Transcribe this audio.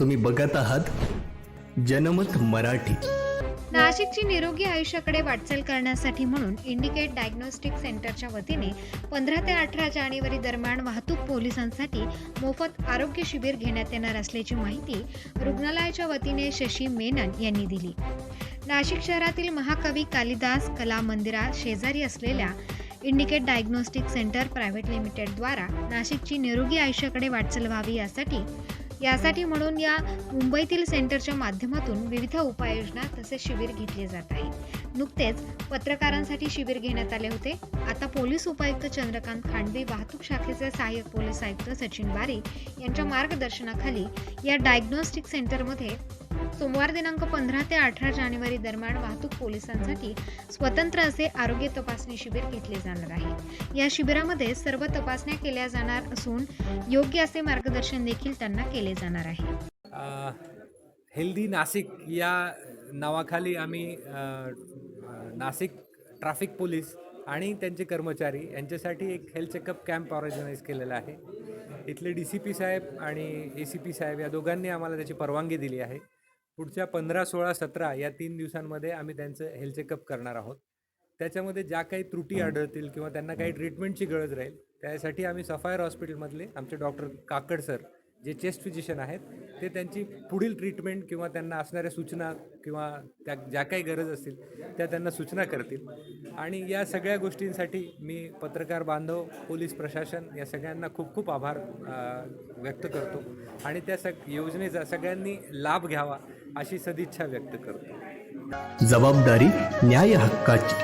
तुम्ही बघत आहात जनमत मराठी. नाशिकची निरोगी आयुष्याकडे वाटचाल करण्यासाठी म्हणून इंडिकेट डायग्नोस्टिक सेंटरच्या वतीने पंधरा ते अठरा जानेवारी दरम्यान वाहतूक पोलिसांसाठी मोफत आरोग्य शिबिर घेण्यात येणार असल्याची माहिती रुग्णालयाच्या वतीने शशी मेनन यांनी दिली. नाशिक शहरातील महाकवी कालिदास कला मंदिरा शेजारी असलेल्या इंडिकेट डायग्नोस्टिक सेंटर प्रायव्हेट लिमिटेडद्वारा नाशिकची निरोगी आयुष्याकडे वाटचाल व्हावी यासाठी यासाठी म्हणून या मुंबईतील सेंटरच्या माध्यमातून विविध उपाययोजना तसेच शिबिर घेतले जात आहे नुकतेच पत्रकारांसाठी शिबिर घेण्यात आले होते. आता पोलीस उपायुक्त चंद्रकांत खांडवी वाहतूक शाखेचे सहाय्यक पोलीस आयुक्त सचिन बारी यांच्या मार्गदर्शनाखाली या डायग्नोस्टिक सेंटरमध्ये सोमवार दिनांक पंधरा ते अठरा जानेवारी दरम्यान वाहतूक पोलिसांसाठी स्वतंत्र असे आरोग्य तपासणी शिबिर घेतले जाणार आहे. या शिबिरामध्ये सर्व तपासण्या केल्या जाणार असून योग्य असे मार्गदर्शन देखील त्यांना केले जाणार आहे. हेल्दी नाशिक या नावाखाली आम्ही नाशिक ट्रॅफिक पोलीस आणि त्यांचे कर्मचारी यांच्यासाठी एक हेल्थ चेकअप कॅम्प ऑर्गनाईज केलेला आहे. इथले डी सी पी साहेब आणि ए सी पी साहेब या दोघांनी आम्हाला त्याची परवानगी दिली आहे. पुढच्या पंधरा सोळा सतरा या तीन दिवसांमध्ये आम्ही त्यांचं हेल्थ चेकअप करणार आहोत. त्याच्यामध्ये ज्या काही त्रुटी आढळतील किंवा त्यांना काही ट्रीटमेंटची गरज राहील त्यासाठी आम्ही सफायर हॉस्पिटलमधले आमचे डॉक्टर काकड सर जे चेस्ट फिजिशियन आहेत ते त्यांची पुढील ट्रीटमेंट किंवा त्यांना असणाऱ्या सूचना किंवा त्या ज्या काही गरज असतील त्या त्यांना सूचना करतील. आणि या सगळ्या गोष्टींसाठी मी पत्रकार बांधव पोलीस प्रशासन या सगळ्यांना खूप खूप आभार व्यक्त करतो. आणि त्या सग योजनेचा सगळ्यांनी लाभ घ्यावा अशी सदिच्छा व्यक्त करतो. जबाबदारी न्याय हक्काची.